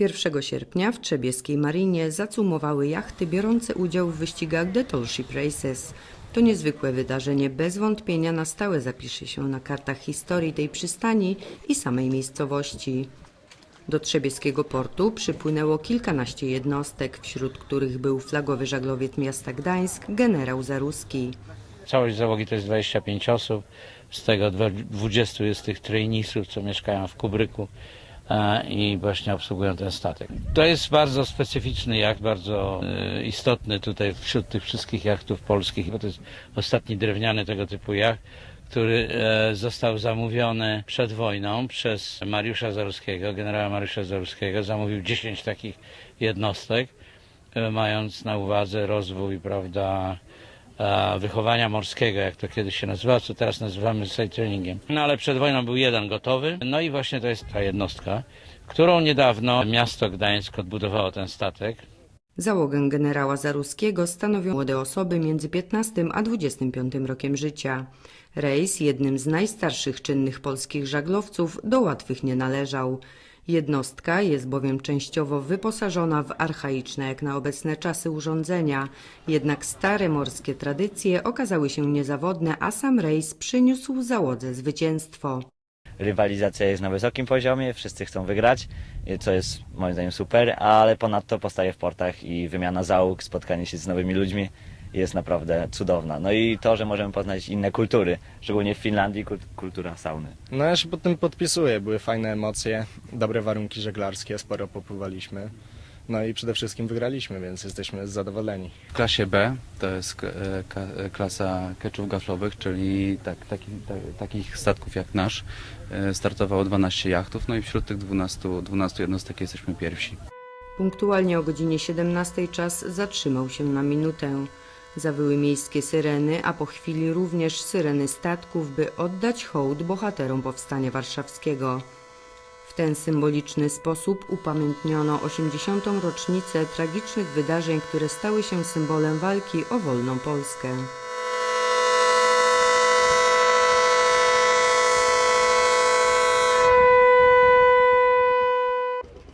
1 sierpnia w Trzebieskiej Marinie zacumowały jachty biorące udział w wyścigach The Tall Ship Races. To niezwykłe wydarzenie bez wątpienia na stałe zapisze się na kartach historii tej przystani i samej miejscowości. Do Trzebieskiego portu przypłynęło kilkanaście jednostek, wśród których był flagowy żaglowiec miasta Gdańsk, generał Zaruski. Całość załogi to jest 25 osób, z tego dwa- 20 jest tych traineesów, co mieszkają w Kubryku i właśnie obsługują ten statek. To jest bardzo specyficzny jacht, bardzo e, istotny tutaj wśród tych wszystkich jachtów polskich, bo to jest ostatni drewniany tego typu jacht, który e, został zamówiony przed wojną przez Mariusza Zaruskiego, generała Mariusza Zaruskiego. Zamówił 10 takich jednostek, e, mając na uwadze rozwój, prawda, wychowania morskiego, jak to kiedyś się nazywało, co teraz nazywamy sighttrainingiem. No ale przed wojną był jeden gotowy, no i właśnie to jest ta jednostka, którą niedawno miasto Gdańsk odbudowało ten statek. Załogę generała Zaruskiego stanowią młode osoby między 15 a 25 rokiem życia. Rejs, jednym z najstarszych czynnych polskich żaglowców, do łatwych nie należał. Jednostka jest bowiem częściowo wyposażona w archaiczne jak na obecne czasy urządzenia, jednak stare morskie tradycje okazały się niezawodne, a sam rejs przyniósł załodze zwycięstwo. Rywalizacja jest na wysokim poziomie, wszyscy chcą wygrać, y, co jest moim zdaniem super, ale ponadto postaje w portach i wymiana załóg, spotkanie się z nowymi ludźmi jest naprawdę cudowna. No i to, że możemy poznać inne kultury, szczególnie w Finlandii kul- kultura sauny. No ja się pod tym podpisuję, były fajne emocje, dobre warunki żeglarskie, sporo popływaliśmy. No i przede wszystkim wygraliśmy, więc jesteśmy zadowoleni. W klasie B to jest e, ka- e, klasa keczów gaflowych, czyli tak, taki, ta, takich statków jak nasz. E, Startowało 12 jachtów, no i wśród tych 12, 12 jednostek jesteśmy pierwsi. Punktualnie o godzinie 17 czas zatrzymał się na minutę. Zawyły miejskie syreny, a po chwili również syreny statków, by oddać hołd bohaterom Powstania Warszawskiego. W ten symboliczny sposób upamiętniono 80. rocznicę tragicznych wydarzeń, które stały się symbolem walki o wolną Polskę.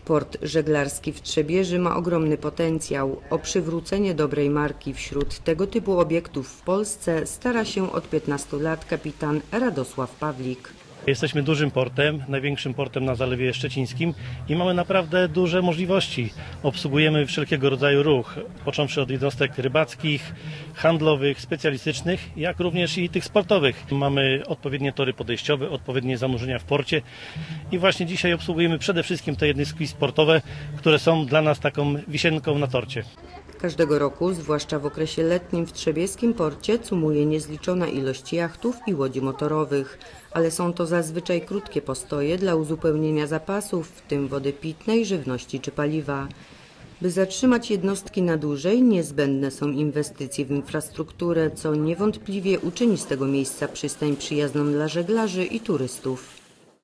Port żeglarski w Trzebieży ma ogromny potencjał. O przywrócenie dobrej marki wśród tego typu obiektów w Polsce stara się od 15 lat kapitan Radosław Pawlik. Jesteśmy dużym portem, największym portem na Zalewie Szczecińskim i mamy naprawdę duże możliwości. Obsługujemy wszelkiego rodzaju ruch, począwszy od jednostek rybackich, handlowych, specjalistycznych, jak również i tych sportowych. Mamy odpowiednie tory podejściowe, odpowiednie zanurzenia w porcie i właśnie dzisiaj obsługujemy przede wszystkim te jednostki sportowe, które są dla nas taką wisienką na torcie. Każdego roku, zwłaszcza w okresie letnim w Trzebieskim porcie cumuje niezliczona ilość jachtów i łodzi motorowych, ale są to zazwyczaj krótkie postoje dla uzupełnienia zapasów, w tym wody pitnej, żywności czy paliwa. By zatrzymać jednostki na dłużej, niezbędne są inwestycje w infrastrukturę, co niewątpliwie uczyni z tego miejsca przystań przyjazną dla żeglarzy i turystów.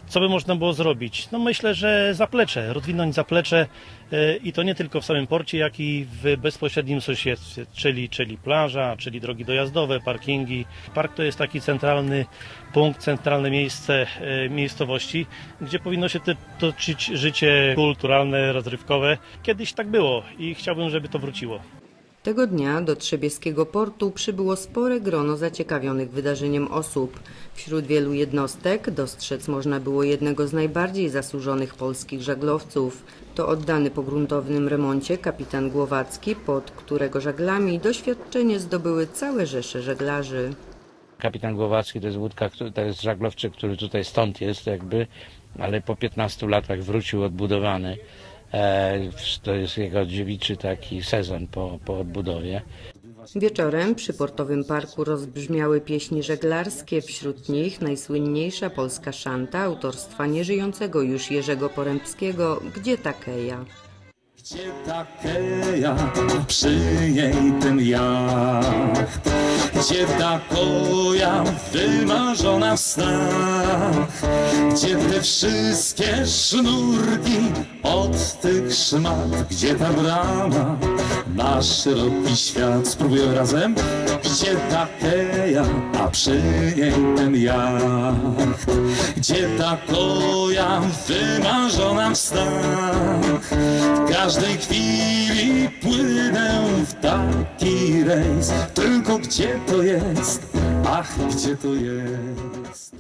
Co by można było zrobić? No myślę, że zaplecze, rozwinąć zaplecze e, i to nie tylko w samym porcie, jak i w bezpośrednim sąsiedztwie, czyli, czyli plaża, czyli drogi dojazdowe, parkingi. Park to jest taki centralny punkt, centralne miejsce e, miejscowości, gdzie powinno się toczyć życie kulturalne, rozrywkowe. Kiedyś tak było i chciałbym, żeby to wróciło. Tego dnia do Trzebieskiego portu przybyło spore grono zaciekawionych wydarzeniem osób. Wśród wielu jednostek dostrzec można było jednego z najbardziej zasłużonych polskich żaglowców. To oddany po gruntownym remoncie kapitan Głowacki, pod którego żaglami doświadczenie zdobyły całe rzesze żeglarzy. Kapitan Głowacki to jest łódka, to jest żaglowczyk, który tutaj stąd jest jakby, ale po 15 latach wrócił odbudowany. E, to jest jego dziewiczy taki sezon po, po odbudowie. Wieczorem przy portowym parku rozbrzmiały pieśni żeglarskie, wśród nich najsłynniejsza polska szanta autorstwa nieżyjącego już Jerzego Porębskiego, Gdzie Takeja. Gdzie takeja przy jej ten jacht? Gdzie ta koja wymarzona w snach? Gdzie te wszystkie sznurki od tych szmat, gdzie ta brama na szeroki świat. Spróbujemy razem. Gdzie ta keja, a przy niej ten jacht. Gdzie ta koja wymarzona w snach. Każdej chwili płynę w taki rejs. Tylko gdzie to jest? Ach, gdzie to jest?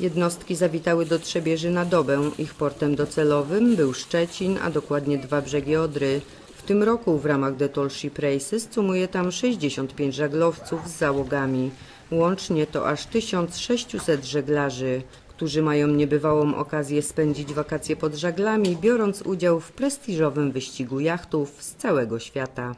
Jednostki zawitały do Trzebieży na dobę. Ich portem docelowym był Szczecin, a dokładnie dwa brzegi Odry. W tym roku w ramach Tall Ship Races cumuje tam 65 żaglowców z załogami. Łącznie to aż 1600 żeglarzy, którzy mają niebywałą okazję spędzić wakacje pod żaglami, biorąc udział w prestiżowym wyścigu jachtów z całego świata.